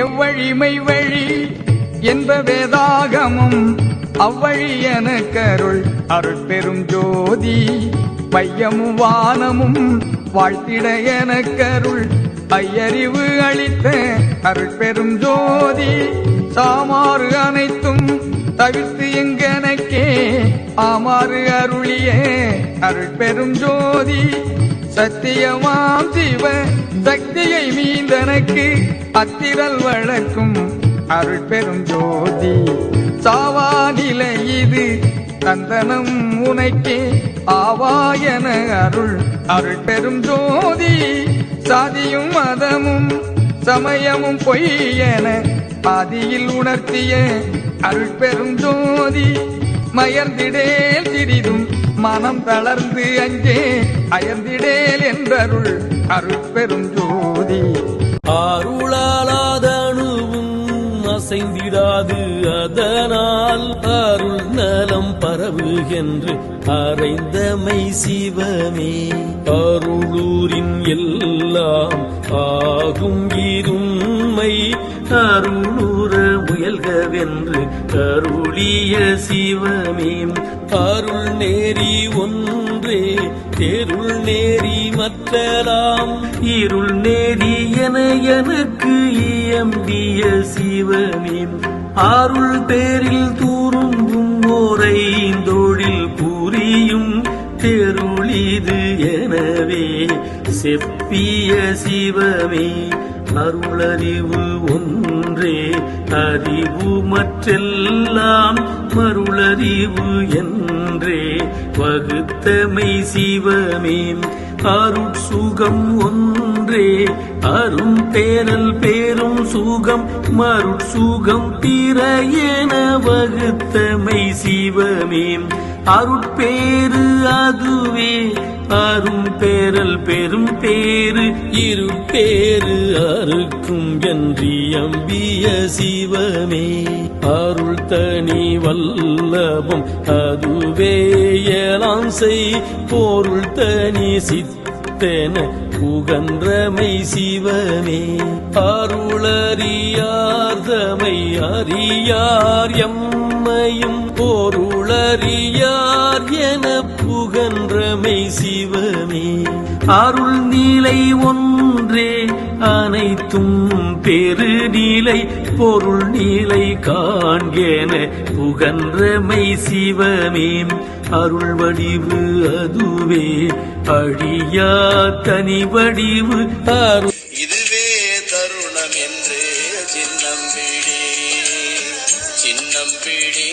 எவ்வழிமை வழி என்ப வேதாகமும் அவ்வழி கருள் அருள் பெரும் ஜோதி பையமும் வானமும் வாழ்த்திட எனக்கருள் ஐயறிவு அளித்த அருள் பெரும் ஜோதி சாமாறு அனைத்தும் தவிர்த்து அருளிய. அருள் பெரும் ஜோதி சத்தியமாம் சிவ சக்தியை மீந்தனக்கு அத்திரல் வழக்கும் அருள் பெரும் ஜோதி. சாவா நிலை இது தந்தனம் உனைக்கே ஆவாயன அருள் அருள் பெரும் ஜோதி. சாதியும் மதமும் சமயமும் பொய்யென ஆதியில் உணர்த்திய அருள் பெரும் ஜோதி. மயர்ந்திடேல் சிறிதும் மனம் தளர்ந்து அஞ்சே அயர்ந்திடேல் என்றருள் அருள் பெரும் ஜோதி. அருளாலாதணுவும் அசைந்திடாது அதனால் அருள் நலம் பரவுகின்று அறைந்தமை சிவமே. அருளூரின் எல்லாம் ஆகும் இருமை அருளுற முயல்கவென்று கருளிய சிவமே. அருள் நேரி ஒன்றே தெருள் நேரி மற்றலாம் இருள் நேரி என எனக்கு இயம்பிய சிவமே. அருள் பேரில் தூருங்கும் தொழில் புரியும் தெருளிது எனவே. செப்பிய சிவமே அருளறிவு ஒன்று அறிவு மற்றெல்லாம் மருளறிவு என்றே வகுத்தமை சிவமே அருட்சுகம் ஒன்றே. அரும் பேரல் பேரும் சுகம் மருட்சுகம் தீர என வகுத்தமை சிவமே. அருட்பேரு அதுவே அரும் பேரல் பெரும் பேரு இரு பேரு அறுக்கும் என்றியம்பிய சிவமே. அருள் தனி வல்லபம் அதுவே எலாம் செய் பொருள் தனி சித்த சித்தென புகன்றமை சிவமே அருளறியார்தமை அறியார் எம்மையும் போருளறியார் என புகன்றமை சிவமே அருள் நீலை ஒன்று ஒன்றே அனைத்தும் பெருநிலை பொருள் நிலை காண்கேன புகன்றமை சிவமே. அருள் வடிவு அதுவே அழியா தனி வடிவு அருள். இதுவே தருணம் என்று சின்னம் பிடி சின்னம் பிடி.